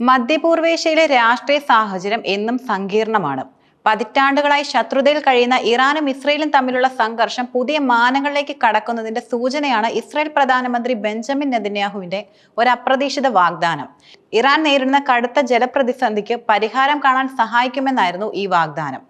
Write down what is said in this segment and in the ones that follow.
മധ്യപൂർവേഷ്യയിലെ രാഷ്ട്രീയ സാഹചര്യം എന്നും സങ്കീർണമാണ്. പതിറ്റാണ്ടുകളായി ശത്രുതയിൽ കഴിയുന്ന ഇറാനും ഇസ്രയേലും തമ്മിലുള്ള സംഘർഷം പുതിയ മാനങ്ങളിലേക്ക് കടക്കുന്നതിന്റെ സൂചനയാണ് ഇസ്രായേൽ പ്രധാനമന്ത്രി ബെഞ്ചമിൻ നെതന്യാഹുവിന്റെ ഒരു അപ്രതീക്ഷിത വാഗ്ദാനം. ഇറാൻ നേരിടുന്ന കടുത്ത ജലപ്രതിസന്ധിക്ക് പരിഹാരം കാണാൻ സഹായിക്കുമെന്നായിരുന്നു ഈ വാഗ്ദാനം.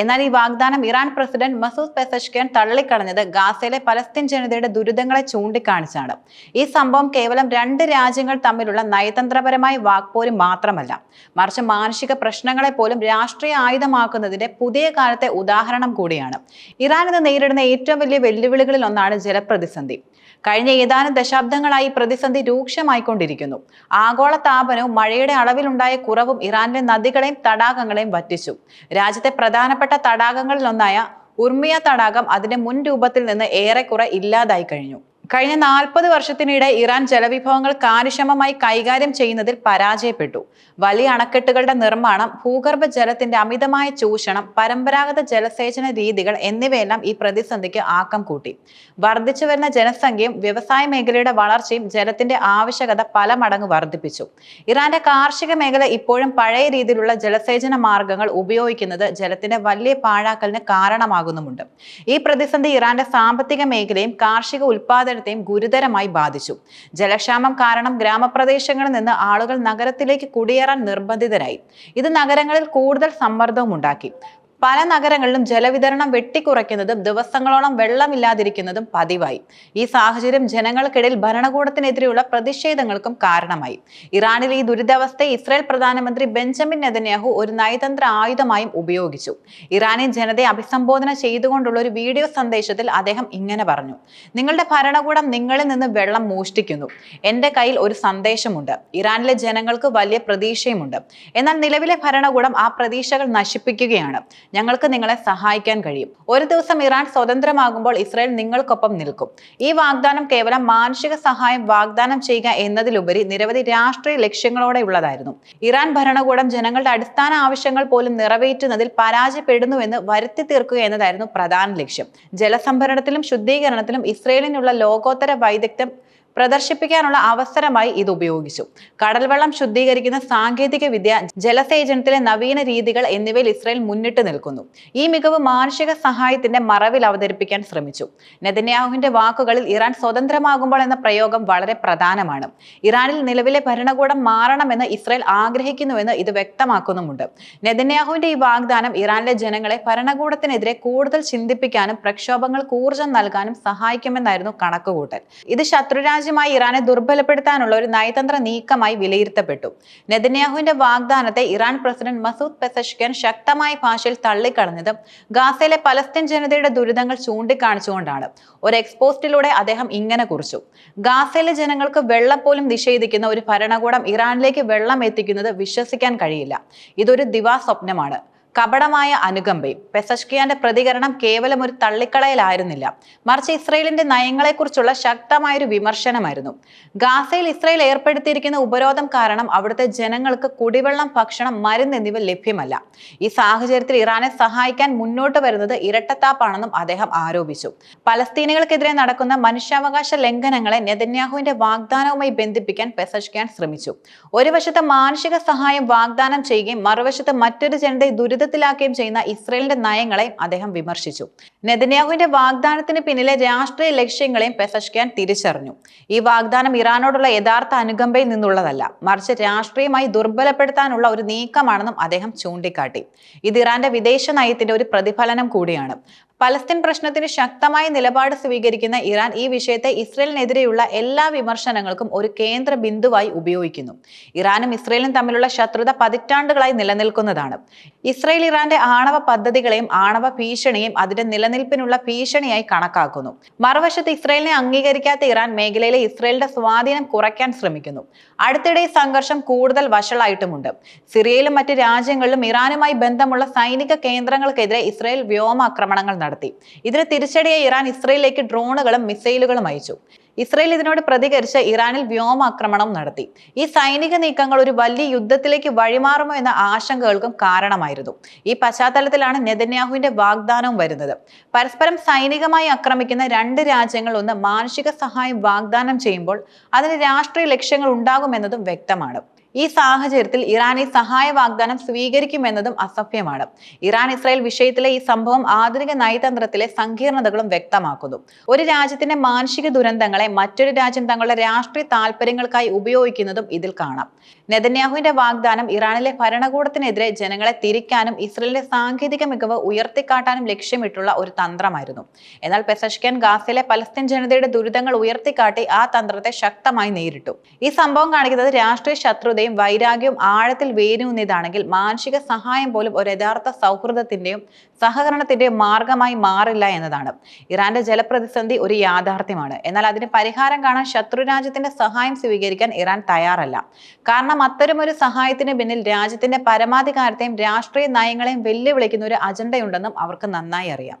എന്നാൽ ഈ വാഗ്ദാനം ഇറാൻ പ്രസിഡന്റ് മസൂദ് പെസഷ്കിയാൻ തള്ളിക്കളഞ്ഞത് ഗാസയിലെ പലസ്തീൻ ജനതയുടെ ദുരിതങ്ങളെ ചൂണ്ടിക്കാണിച്ചാണ്. ഈ സംഭവം കേവലം രണ്ട് രാജ്യങ്ങൾ തമ്മിലുള്ള നയതന്ത്രപരമായ വാക്പോര് മാത്രമല്ല. മറിച്ച് മാനുഷിക പ്രശ്നങ്ങളെ പോലും രാഷ്ട്രീയ ആയുധമാക്കുന്നതിന്റെ പുതിയ കാലത്തെ ഉദാഹരണം കൂടിയാണ്. ഇറാൻ ഇന്ന് നേരിടുന്ന ഏറ്റവും വലിയ വെല്ലുവിളികളിൽ ഒന്നാണ് ജലപ്രതിസന്ധി. കഴിഞ്ഞ ഏതാനും ദശാബ്ദങ്ങളായി പ്രതിസന്ധി രൂക്ഷമായിക്കൊണ്ടിരിക്കുന്നു. ആഗോള താപനവും മഴയുടെ അളവിലുണ്ടായ കുറവും ഇറാനിലെ നദികളെയും തടാകങ്ങളെയും വറ്റിച്ചു. രാജ്യത്തെ പ്രധാനപ്പെട്ട തടാകങ്ങളിലൊന്നായ ഉർമിയ തടാകം അതിന്റെ മുൻ രൂപത്തിൽ നിന്ന് ഏറെക്കുറെ ഇല്ലാതായി കഴിഞ്ഞു. കഴിഞ്ഞ നാൽപ്പത് വർഷത്തിനിടെ ഇറാൻ ജലവിഭവങ്ങൾ കാര്യക്ഷമമായി കൈകാര്യം ചെയ്യുന്നതിൽ പരാജയപ്പെട്ടു. വലിയ അണക്കെട്ടുകളുടെ നിർമ്മാണം ഭൂഗർഭ ജലത്തിന്റെ അമിതമായ ചൂഷണം പരമ്പരാഗത ജലസേചന രീതികൾ എന്നിവയെല്ലാം ഈ പ്രതിസന്ധിക്ക് ആക്കം കൂട്ടി. വർദ്ധിച്ചു വരുന്ന ജനസംഖ്യയും വ്യവസായ മേഖലയുടെ വളർച്ചയും ജലത്തിന്റെ ആവശ്യകത പല മടങ്ങ് വർദ്ധിപ്പിച്ചു. ഇറാന്റെ കാർഷിക മേഖല ഇപ്പോഴും പഴയ രീതിയിലുള്ള ജലസേചന മാർഗങ്ങൾ ഉപയോഗിക്കുന്നത് ജലത്തിന്റെ വലിയ പാഴാക്കലിന് കാരണമാകുന്നുമുണ്ട്. ഈ പ്രതിസന്ധി ഇറാന്റെ സാമ്പത്തിക മേഖലയും കാർഷിക ഉൽപാദനത്തെയും ഗുരുതരമായി ബാധിച്ചു. ജലക്ഷാമം കാരണം ഗ്രാമപ്രദേശങ്ങളിൽ നിന്ന് ആളുകൾ നഗരത്തിലേക്ക് കുടിയേറാൻ നിർബന്ധിതരായി. ഇത് നഗരങ്ങളിൽ കൂടുതൽ സമ്മർദ്ദവും ഉണ്ടാക്കി. പല നഗരങ്ങളിലും ജലവിതരണം വെട്ടിക്കുറയ്ക്കുന്നതും ദിവസങ്ങളോളം വെള്ളമില്ലാതിരിക്കുന്നതും പതിവായി. ഈ സാഹചര്യം ജനങ്ങൾക്കിടയിൽ ഭരണകൂടത്തിനെതിരെയുള്ള പ്രതിഷേധങ്ങൾക്കും കാരണമായി. ഇറാനിൽ ഈ ദുരിതാവസ്ഥയെ ഇസ്രായേൽ പ്രധാനമന്ത്രി ബെഞ്ചമിൻ നെതന്യാഹു ഒരു നയതന്ത്ര ആയുധമായും ഉപയോഗിച്ചു. ഇറാനിയൻ ജനതയെ അഭിസംബോധന ചെയ്തുകൊണ്ടുള്ള ഒരു വീഡിയോ സന്ദേശത്തിൽ അദ്ദേഹം ഇങ്ങനെ പറഞ്ഞു. നിങ്ങളുടെ ഭരണകൂടം നിങ്ങളിൽ നിന്ന് വെള്ളം മോഷ്ടിക്കുന്നു. എന്റെ കയ്യിൽ ഒരു സന്ദേശമുണ്ട്. ഇറാനിലെ ജനങ്ങൾക്ക് വലിയ പ്രതീക്ഷയുമുണ്ട്. എന്നാൽ നിലവിലെ ഭരണകൂടം ആ പ്രതീക്ഷകൾ നശിപ്പിക്കുകയാണ്. ഞങ്ങൾക്ക് നിങ്ങളെ സഹായിക്കാൻ കഴിയും. ഒരു ദിവസം ഇറാൻ സ്വതന്ത്രമാകുമ്പോൾ ഇസ്രായേൽ നിങ്ങൾക്കൊപ്പം നിൽക്കും. ഈ വാഗ്ദാനം കേവലം മാനുഷിക സഹായം വാഗ്ദാനം ചെയ്യുക എന്നതിലുപരി നിരവധി രാഷ്ട്രീയ ലക്ഷ്യങ്ങളോടെ ഉള്ളതായിരുന്നു. ഇറാൻ ഭരണകൂടം ജനങ്ങളുടെ അടിസ്ഥാന ആവശ്യങ്ങൾ പോലും നിറവേറ്റുന്നതിൽ പരാജയപ്പെടുന്നുവെന്ന് വരുത്തി തീർക്കുക എന്നതായിരുന്നു പ്രധാന ലക്ഷ്യം. ജലസംഭരണത്തിലും ശുദ്ധീകരണത്തിലും ഇസ്രയേലിനുള്ള ലോകോത്തര വൈദഗ്ധ്യം പ്രദർശിപ്പിക്കാനുള്ള അവസരമായി ഇത് ഉപയോഗിച്ചു. കടൽവെള്ളം ശുദ്ധീകരിക്കുന്ന സാങ്കേതിക വിദ്യ ജലസേചനത്തിലെ നവീന രീതികൾ എന്നിവയിൽ ഇസ്രായേൽ മുന്നിട്ട് നിൽക്കുന്നു. ഈ മികവ് മാനുഷിക സഹായത്തിന്റെ മറവിൽ അവതരിപ്പിക്കാൻ ശ്രമിച്ചു. നെതന്യാഹുവിന്റെ വാക്കുകളിൽ ഇറാൻ സ്വതന്ത്രമാകുമ്പോൾ എന്ന പ്രയോഗം വളരെ പ്രധാനമാണ്. ഇറാനിൽ നിലവിലെ ഭരണകൂടം മാറണമെന്ന് ഇസ്രായേൽ ആഗ്രഹിക്കുന്നുവെന്ന് ഇത് വ്യക്തമാക്കുന്നുമുണ്ട്. നെതന്യാഹുവിന്റെ ഈ വാഗ്ദാനം ഇറാനിലെ ജനങ്ങളെ ഭരണകൂടത്തിനെതിരെ കൂടുതൽ ചിന്തിപ്പിക്കാനും പ്രക്ഷോഭങ്ങൾക്ക് ഊർജം നൽകാനും സഹായിക്കുമെന്നായിരുന്നു കണക്കുകൂട്ടൽ. ഇത് ശത്രുരാജ്യ രാജ്യമായി ഇറാനെ ദുർബലപ്പെടുത്താനുള്ള ഒരു നയതന്ത്ര നീക്കമായി വിലയിരുത്തപ്പെട്ടു. നെതന്യാഹുവിന്റെ വാഗ്ദാനത്തെ ഇറാൻ പ്രസിഡന്റ് മസൂദ് പെസഷ്കൻ ശക്തമായ ഭാഷയിൽ തള്ളിക്കളഞ്ഞത് ഗാസയിലെ പലസ്തീൻ ജനതയുടെ ദുരിതങ്ങൾ ചൂണ്ടിക്കാണിച്ചുകൊണ്ടാണ്. ഒരു എക്സ്പോസ്റ്റിലൂടെ അദ്ദേഹം ഇങ്ങനെ കുറിച്ചു. ഗാസയിലെ ജനങ്ങൾക്ക് വെള്ളം പോലും നിഷേധിക്കുന്ന ഒരു ഭരണകൂടം ഇറാനിലേക്ക് വെള്ളം എത്തിക്കുന്നത് വിശ്വസിക്കാൻ കഴിയില്ല. ഇതൊരു ദിവാസ്വപ്നമാണ്. കപടമായ അനുകമ്പയും പെസഷ്കിയാന്റെ പ്രതികരണം കേവലം ഒരു തള്ളിക്കളയലായിരുന്നില്ല. മറിച്ച് ഇസ്രയേലിന്റെ നയങ്ങളെക്കുറിച്ചുള്ള ശക്തമായൊരു വിമർശനമായിരുന്നു. ഗാസയിൽ ഇസ്രയേൽ ഏർപ്പെടുത്തിയിരിക്കുന്ന ഉപരോധം കാരണം അവിടുത്തെ ജനങ്ങൾക്ക് കുടിവെള്ളം ഭക്ഷണം മരുന്ന് എന്നിവ ലഭ്യമല്ല. ഈ സാഹചര്യത്തിൽ ഇറാനെ സഹായിക്കാൻ മുന്നോട്ട് വരുന്നത് ഇരട്ടത്താപ്പാണെന്നും അദ്ദേഹം ആരോപിച്ചു. പലസ്തീനുകൾക്കെതിരെ നടക്കുന്ന മനുഷ്യാവകാശ ലംഘനങ്ങളെ നെതന്യാഹുവിന്റെ വാഗ്ദാനവുമായി ബന്ധിപ്പിക്കാൻ പെസഷ്കിയാൻ ശ്രമിച്ചു. ഒരു വശത്ത് മാനുഷിക സഹായം വാഗ്ദാനം ചെയ്യുകയും മറുവശത്ത് മറ്റൊരു ജനതയെ ദുരിത ദുരിതത്തിലാക്കുകയും ചെയ്യുന്ന ഇസ്രയേലിന്റെ നയങ്ങളെയും അദ്ദേഹം വിമർശിച്ചു. നെതന്യാഹുവിന്റെ വാഗ്ദാനത്തിന് പിന്നിലെ രാഷ്ട്രീയ ലക്ഷ്യങ്ങളെയും പെസഷ്കാൻ തിരിച്ചറിഞ്ഞു. ഈ വാഗ്ദാനം ഇറാനോടുള്ള യഥാർത്ഥ അനുകമ്പയിൽ നിന്നുള്ളതല്ല മറിച്ച് രാഷ്ട്രീയമായി ദുർബലപ്പെടുത്താനുള്ള ഒരു നീക്കമാണെന്നും അദ്ദേഹം ചൂണ്ടിക്കാട്ടി. ഇത് ഇറാന്റെ വിദേശ നയത്തിന്റെ ഒരു പ്രതിഫലനം കൂടിയാണ്. പലസ്തീൻ പ്രശ്നത്തിന് ശക്തമായ നിലപാട് സ്വീകരിക്കുന്ന ഇറാൻ ഈ വിഷയത്തെ ഇസ്രയേലിനെതിരെയുള്ള എല്ലാ വിമർശനങ്ങൾക്കും ഒരു കേന്ദ്ര ബിന്ദുവായി ഉപയോഗിക്കുന്നു. ഇറാനും ഇസ്രയേലും തമ്മിലുള്ള ശത്രുത പതിറ്റാണ്ടുകളായി നിലനിൽക്കുന്നതാണ്. ഇസ്രയേൽ ഇറാന്റെ ആണവ പദ്ധതികളെയും ആണവ ഭീഷണിയും അതിന്റെ നിലനിൽപ്പിനുള്ള ഭീഷണിയായി കണക്കാക്കുന്നു. മറുവശത്ത് ഇസ്രയേലിനെ അംഗീകരിക്കാത്ത ഇറാൻ മേഖലയിലെ ഇസ്രയേലിന്റെ സ്വാധീനം കുറയ്ക്കാൻ ശ്രമിക്കുന്നു. അടുത്തിടെ സംഘർഷം കൂടുതൽ വഷളായിട്ടുമുണ്ട്. സിറിയയിലും മറ്റ് രാജ്യങ്ങളിലും ഇറാനുമായി ബന്ധമുള്ള സൈനിക കേന്ദ്രങ്ങൾക്കെതിരെ ഇസ്രയേൽ വ്യോമാക്രമണങ്ങൾ നടത്തി. ഇതിന് തിരിച്ചടിയായി ഇറാൻ ഇസ്രയേലിലേക്ക് ഡ്രോണുകളും മിസൈലുകളും അയച്ചു. ഇസ്രയേൽ ഇതിനോട് പ്രതികരിച്ച് ഇറാനിൽ വ്യോമാക്രമണം നടത്തി. ഈ സൈനിക നീക്കങ്ങൾ ഒരു വലിയ യുദ്ധത്തിലേക്ക് വഴിമാറുമോ എന്ന ആശങ്കകൾക്കും കാരണമായിരുന്നു. ഈ പശ്ചാത്തലത്തിലാണ് നെതന്യാഹുവിന്റെ വാഗ്ദാനവും വരുന്നത്. പരസ്പരം സൈനികമായി ആക്രമിക്കുന്ന രണ്ട് രാജ്യങ്ങൾ ഒന്ന് മാനുഷിക സഹായം വാഗ്ദാനം ചെയ്യുമ്പോൾ അതിന് രാഷ്ട്രീയ ലക്ഷ്യങ്ങൾ ഉണ്ടാകുമെന്നതും വ്യക്തമാണ്. ഈ സാഹചര്യത്തിൽ ഇറാൻ ഈ സഹായ വാഗ്ദാനം സ്വീകരിക്കുമെന്നതും അസഭ്യമാണ്. ഇറാൻ ഇസ്രായേൽ വിഷയത്തിലെ ഈ സംഭവം ആധുനിക നയതന്ത്രത്തിലെ സങ്കീർണതകളും വ്യക്തമാക്കുന്നു. ഒരു രാജ്യത്തിന്റെ മാനസിക ദുരന്തങ്ങളെ മറ്റൊരു രാജ്യം തങ്ങളുടെ രാഷ്ട്രീയ താല്പര്യങ്ങൾക്കായി ഉപയോഗിക്കുന്നതും ഇതിൽ കാണാം. നെതന്യാഹുവിന്റെ വാഗ്ദാനം ഇറാനിലെ ഭരണകൂടത്തിനെതിരെ ജനങ്ങളെ തിരിക്കാനും ഇസ്രയേലിന്റെ സാങ്കേതിക മികവ് ഉയർത്തിക്കാട്ടാനും ലക്ഷ്യമിട്ടുള്ള ഒരു തന്ത്രമായിരുന്നു. എന്നാൽ പെസഷ്കൻ ഗാസയിലെ പലസ്തീൻ ജനതയുടെ ദുരിതങ്ങൾ ഉയർത്തിക്കാട്ടി ആ തന്ത്രത്തെ ശക്തമായി നേരിട്ടു. ഈ സംഭവം കാണിക്കുന്നത് രാഷ്ട്രീയ ശത്രുതയും വൈരാഗ്യവും ആഴത്തിൽ വേരൂന്നിയതാണെങ്കിൽ മാനസിക സഹായം പോലും ഒരു യഥാർത്ഥ സൗഹൃദത്തിന്റെയും സഹകരണത്തിന്റെയും മാർഗമായി മാറില്ല എന്നതാണ്. ഇറാന്റെ ജലപ്രതിസന്ധി ഒരു യാഥാർത്ഥ്യമാണ്. എന്നാൽ അതിന് പരിഹാരം കാണാൻ ശത്രുരാജ്യത്തിന്റെ സഹായം സ്വീകരിക്കാൻ ഇറാൻ തയ്യാറല്ല. കാരണം അത്തരമൊരു സഹായത്തിന് പിന്നിൽ രാജ്യത്തിന്റെ പരമാധികാരത്തെയും രാഷ്ട്രീയ നയങ്ങളെയും വെല്ലുവിളിക്കുന്ന ഒരു അജണ്ടയുണ്ടെന്നും അവർക്ക് നന്നായി അറിയാം.